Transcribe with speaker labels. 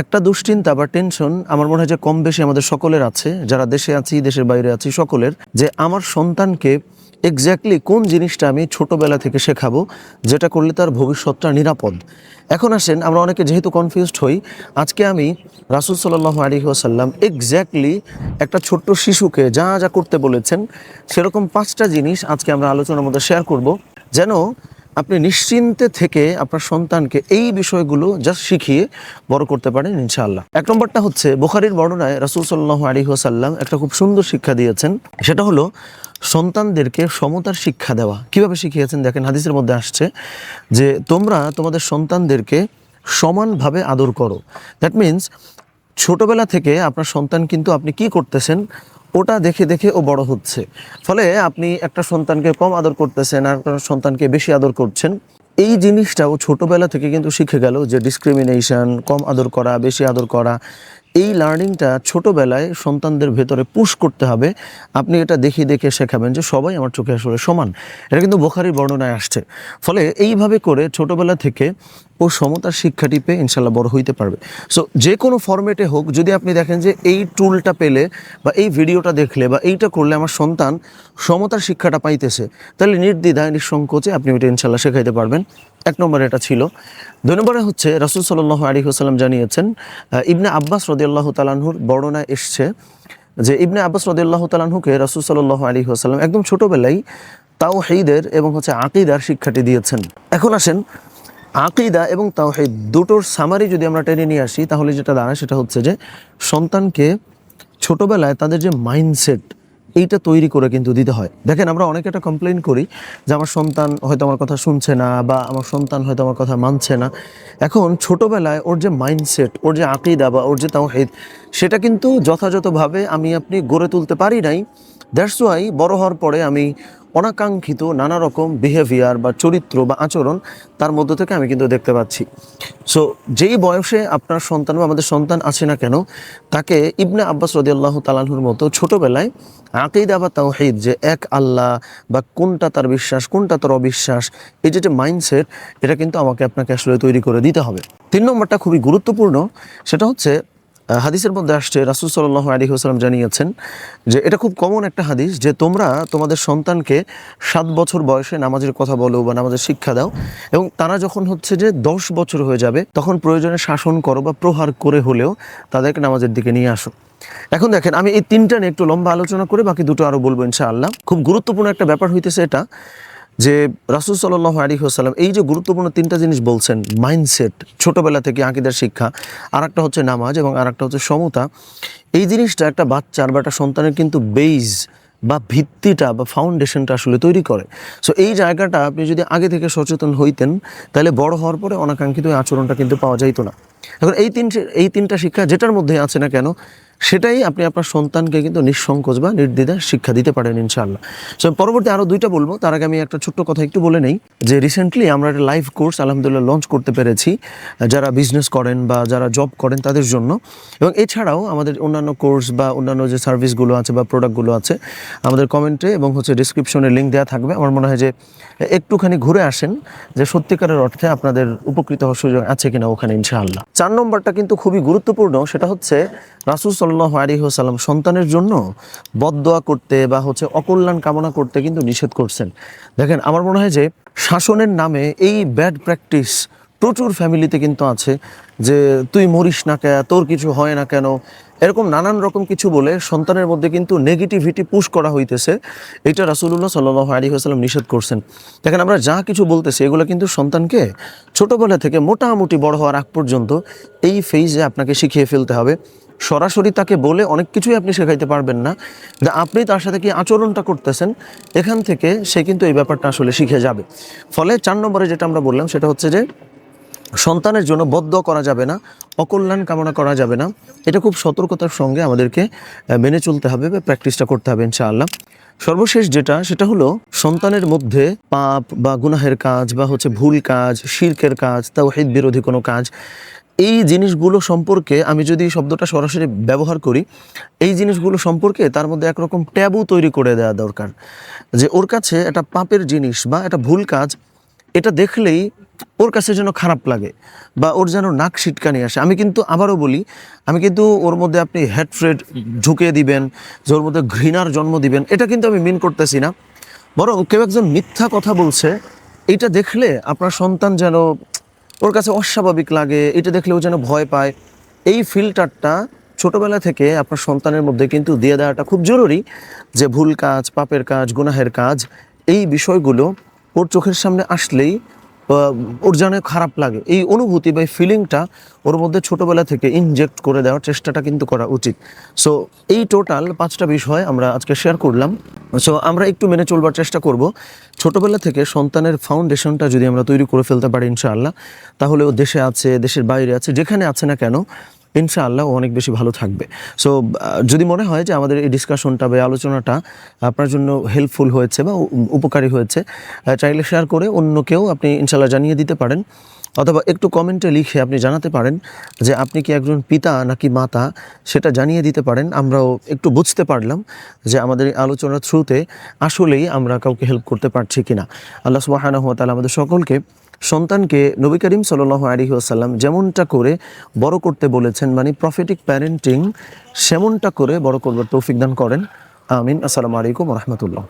Speaker 1: একটা দুশ্চিন্তা বা টেনশন আমার মনে হয় যে কম বেশি আমাদের সকলের আছে, যারা দেশে আছি, দেশের বাইরে আছি, সকলের, যে আমার সন্তানকে এক্স্যাক্টলি কোন জিনিসটা আমি ছোটোবেলা থেকে শেখাবো, যেটা করলে তার ভবিষ্যৎটা নিরাপদ। এখন আসেন, আমরা অনেকে যেহেতু কনফিউজড হই, আজকে আমি রাসুল সাল্লাহ আলী এক্স্যাক্টলি একটা ছোট্ট শিশুকে যা যা করতে বলেছেন, সেরকম পাঁচটা জিনিস আজকে আমরা আলোচনার মধ্যে শেয়ার করব, যেন আপনি নিশ্চিন্তে থেকে আপনার সন্তানকে এই বিষয়গুলো জাস্ট শিখিয়ে বড় করতে পারেন ইনশাআল্লাহ। এক নম্বরটা হচ্ছে, বোখারির বর্ণনায় রাসুল সাল্লাহ আলী সাল্লাম একটা খুব সুন্দর শিক্ষা দিয়েছেন। সেটা হলো, সন্তানদেরকে সমতার শিক্ষা দেওয়া। কীভাবে শিখিয়েছেন? দেখেন হাদিসের মধ্যে আসছে যে, তোমরা তোমাদের সন্তানদেরকে সমানভাবে আদর করো। দ্যাট মিন্স ছোটবেলা থেকে আপনার সন্তান কিন্তু আপনি কি করতেছেন? ওটা দেখে দেখে ও বড় হচ্ছে। ফলে আপনি একটা সন্তানকে কম আদর করতেছেন আর একটা সন্তানকে বেশি আদর করছেন, এই জিনিসটা ও ছোটোবেলা থেকে কিন্তু শিখে গেল যে ডিসক্রিমিনেশন কম আদর করা, বেশি আদর করা এই লার্নিংটা ছোটবেলায় সন্তানদের ভেতরে পুশ করতে হবে। আপনি এটা দেখে দেখে শেখাবেন যে সবাই আমার চোখে আসলে সমান। এটা কিন্তু বোখারির বর্ণনায় আসছে। ফলে এইভাবে করে ছোটবেলা থেকে ও সমতার শিক্ষাটি পেয়ে ইনশাল্লাহ বড় হইতে পারবে। সো যে কোনো ফরম্যাটে হোক, যদি আপনি দেখেন যে এই টুলটা পেলে বা এই ভিডিওটা দেখলে বা এইটা করলে আমার সন্তান সমতার শিক্ষাটা পাইতেছে, তাহলে নির্দ্বিধায়, নিঃসংকোচে আপনি ওইটা ইনশাল্লাহ শেখাইতে পারবেন। এক নম্বরে এটা ছিল। দুই নম্বরে হচ্ছে রাসুল সাল্লাহ আলী হাসাল্লাম জানিয়েছেন ইবনে আব্বাস রদিয়াল্লাহ তালাহুর বর্ণনায় এসছে যে ইবনে আব্বাস রদিয়াল্লাহ তালাহুকে রাসুল সাল্লাহ আলী হাসাল্লাম একদম ছোটোবেলায় তাও হেইদের এবং হচ্ছে আকিদার শিক্ষাটি দিয়েছেন। এখন আসেন, আকিদা এবং তাও তাওহিদ দুটোর সামারি যদি আমরা টেনে নিয়ে আসি, তাহলে যেটা দাঁড়ায় সেটা হচ্ছে যে সন্তানকে ছোটোবেলায় তাদের যে মাইন্ডসেট এইটা তৈরি করে কিন্তু দিতে হয়। দেখেন, আমরা অনেকে একটা কমপ্লেন করি যে আমার সন্তান হয়তো আমার কথা শুনছে না বা আমার সন্তান হয়তো আমার কথা মানছে না। এখন ছোটোবেলায় ওর যে মাইন্ডসেট ওর যে আকিদা বা ওর যে তাওহিদ, সেটা কিন্তু যথাযথভাবে আমি আপনি গড়ে তুলতে পারি নাই। দ্যাটস ওয়াই বড় হওয়ার পরে আমি অনাকাঙ্ক্ষিত নানা রকম বিহেভিয়ার বা চরিত্র বা আচরণ তার মধ্য থেকে আমি কিন্তু দেখতে পাচ্ছি। সো যেই বয়সে আপনার সন্তান বা আমাদের সন্তান আছে না কেন, তাকে ইবনে আব্বাস রদিয়াল্লাহ তালাহুর মতো ছোটোবেলায় আকিদা বা তাওহিদ যে এক আল্লাহ বা কোনটা তার বিশ্বাস, কোনটা তার অবিশ্বাস, এই যে যে মাইন্ডসেট এটা কিন্তু আমাকে আপনাকে আসলে তৈরি করে দিতে হবে। তিন নম্বরটা খুবই গুরুত্বপূর্ণ, সেটা হচ্ছে হাদিসের মধ্যে আসছে, রাসুল সাল্লাহ আলী হাসলাম জানিয়েছেন যে এটা খুব কমন একটা হাদিস যে তোমরা তোমাদের সন্তানকে সাত বছর বয়সে নামাজের কথা বলো বা নামাজের শিক্ষা দাও এবং তারা যখন হচ্ছে যে দশ বছর হয়ে যাবে, তখন প্রয়োজনে শাসন করো বা প্রহার করে হলেও তাদেরকে নামাজের দিকে নিয়ে আসো। এখন দেখেন, আমি এই তিনটা নিয়ে একটু লম্বা আলোচনা করে বাকি দুটো আরও বলব ইনশাআল্লাহ। খুব গুরুত্বপূর্ণ একটা ব্যাপার হইতেছে এটা যে রাসুল সাল্লাহ আলী হাসাল্লাম এই যে গুরুত্বপূর্ণ তিনটা জিনিস বলছেন মাইন্ডসেট ছোটবেলা থেকে আঁকিদার শিক্ষা আর একটা হচ্ছে নামাজ এবং আর একটা হচ্ছে সমতা। এই জিনিসটা একটা বাচ্চার বা একটা সন্তানের কিন্তু বেইজ বা ভিত্তিটা বা ফাউন্ডেশনটা আসলে তৈরি করে। সো এই জায়গাটা আপনি যদি আগে থেকে সচেতন হইতেন, তাহলে বড় হওয়ার পরে অনাকাঙ্ক্ষিত এই আচরণটা কিন্তু পাওয়া যাইতো না। এখন এই তিনটে, এই তিনটা শিক্ষা যেটার মধ্যে আছে না কেন, সেটাই আপনি আপনার সন্তানকে কিন্তু নিঃসংকোচ বা নির্দ্বিধায় শিক্ষা দিতে পারেন ইনশাআল্লাহ। সো পরবর্তী আরও দুইটা বলব, তার আগে আমি একটা ছোট্ট কথা একটু বলে নেই, যে রিসেন্টলি আমরা একটা লাইভ কোর্স আলহামদুলিল্লাহ লঞ্চ করতে পেরেছি, যারা বিজনেস করেন বা যারা জব করেন তাদের জন্য। এবং এছাড়াও আমাদের অন্যান্য কোর্স বা অন্যান্য যে সার্ভিসগুলো আছে বা প্রোডাক্টগুলো আছে, আমাদের কমেন্টে এবং হচ্ছে ডিসক্রিপশনে লিঙ্ক দেওয়া থাকবে। আমার মনে হয় যে একটুখানি ঘুরে আসেন, যে সত্যিকারের অর্থে আপনাদের উপকৃত হওয়ার সুযোগ আছে কিনা ওখানে ইনশাআল্লাহ। চার নম্বরটা কিন্তু খুবই গুরুত্বপূর্ণ, সেটা হচ্ছে রাসুল সাল্লাহ আলী সন্তানের জন্য বদদোয়া করতে বা হচ্ছে অকল্যাণ কামনা করতে কিন্তু নিষেধ করছেন। দেখেন, আমার মনে হয় যে শাসনের নামে এই ব্যাড প্র্যাকটিস প্রচুর ফ্যামিলিতে কিন্তু আছে যে তুই মরিস না কেন তোর কিছু হয় না কেন? এরকম নানান রকম কিছু বলে সন্তানের মধ্যে কিন্তু নেগেটিভিটি পুশ করা হইতেছে। এটা রাসুল্লাহ সাল্লাহ আলী হাসাল্লাম নিষেধ করছেন। দেখেন আমরা যা কিছু বলতেছি, এগুলো কিন্তু সন্তানকে ছোটোবেলা থেকে মোটামুটি বড় হওয়ার আগ পর্যন্ত এই ফেজে আপনাকে শিখিয়ে ফেলতে হবে। সরাসরি তাকে বলে অনেক কিছুই আপনি শেখাইতে পারবেন না। যে আপনি তার সাথে কি আচরণটা করতেছেন, এখান থেকে সে কিন্তু এই ব্যাপারটা আসলে শিখে যাবে। ফলে চার নম্বরে যেটা আমরা বললাম সেটা হচ্ছে যে সন্তানের জন্য বদ্ধ করা যাবে না, অকল্যাণ কামনা করা যাবে না। এটা খুব সতর্কতার সঙ্গে আমাদেরকে মেনে চলতে হবে বা প্র্যাকটিসটা করতে হবে ইনশাআল্লাহ। সর্বশেষ যেটা, সেটা হলো সন্তানের মধ্যে পাপ বা গুনাহের কাজ বা হচ্ছে ভুল কাজ, শিরকের কাজ, তাওহিদ বিরোধী কোনো কাজ, এই জিনিসগুলো সম্পর্কে আমি যদি শব্দটা সরাসরি ব্যবহার করি, এই জিনিসগুলো সম্পর্কে তার মধ্যে একরকম ট্যাবু তৈরি করে দেওয়া দরকার। যে ওর কাছে একটা পাপের জিনিস বা একটা ভুল কাজ, এটা দেখলেই ওর কাছে যেন খারাপ লাগে বা ওর যেন নাক সিটকানি আসে। আমি কিন্তু আবারও বলি, আমি কিন্তু ওর মধ্যে আপনি হ্যাটফ্রেড ঢুকিয়ে দিবেন, যে ওর মধ্যে ঘৃণার জন্ম দিবেন, এটা কিন্তু আমি মিন করতেছি না। বরং কেউ একজন মিথ্যা কথা বলছে এইটা দেখলে আপনার সন্তান যেন ওর কাছে অস্বাভাবিক লাগে, এটা দেখলে ও যেন ভয় পায়। এই ফিল্টারটা ছোটবেলা থেকে আপনার সন্তানের মধ্যে কিন্তু দিয়ে দেওয়াটা খুব জরুরি, যে ভুল কাজ, পাপের কাজ, গুনাহের কাজ, এই বিষয়গুলো ওর চোখের সামনে আসলেই ওর জানে খারাপ লাগে। এই অনুভূতি বা এই ফিলিংটা ওর মধ্যে ছোটোবেলা থেকে ইনজেক্ট করে দেওয়ার চেষ্টাটা কিন্তু করা উচিত। সো এই টোটাল পাঁচটা বিষয় আমরা আজকে শেয়ার করলাম। সো আমরা একটু মেনে চলবার চেষ্টা করব। ছোটোবেলা থেকে সন্তানের ফাউন্ডেশনটা যদি আমরা তৈরি করে ফেলতে পারি, ইনশাআল্লাহ, তাহলে ও দেশে আছে, দেশের বাইরে আছে, যেখানে আছে না কেন ইনশাআল্লাহ অনেক বেশি ভালো থাকবে। সো যদি মনে হয় যে আমাদের এই ডিসকাশনটা বা আলোচনাটা আপনার জন্য হেল্পফুল হয়েছে বা উপকারী হয়েছে চাইলে শেয়ার করে অন্যকেও আপনি ইনশাআল্লাহ জানিয়ে দিতে পারেন। অথবা একটু কমেন্টে লিখে আপনি জানাতে পারেন যে আপনি কি একজন পিতা নাকি মাতা, সেটা জানিয়ে দিতে পারেন। আমরাও একটু বুঝতে পারলাম যে আমাদের এই আলোচনার থ্রুতে আসলেই আমরা কাউকে হেল্প করতে পারছি কিনা। আল্লাহ সুবহানাহু ওয়া তাআলা আমাদের সকলকে, সন্তানকে নবী করিম সাল্লাল্লাহু আলাইহি ওয়াসাল্লাম যেমনটা করে বড় করতে বলেছেন মানে প্রফেটিক প্যারেন্টিং সেমনটা করে বড় করবার তৌফিক দান করেন। আমিন। আসসালামু আলাইকুম রহমতুল্লাহ।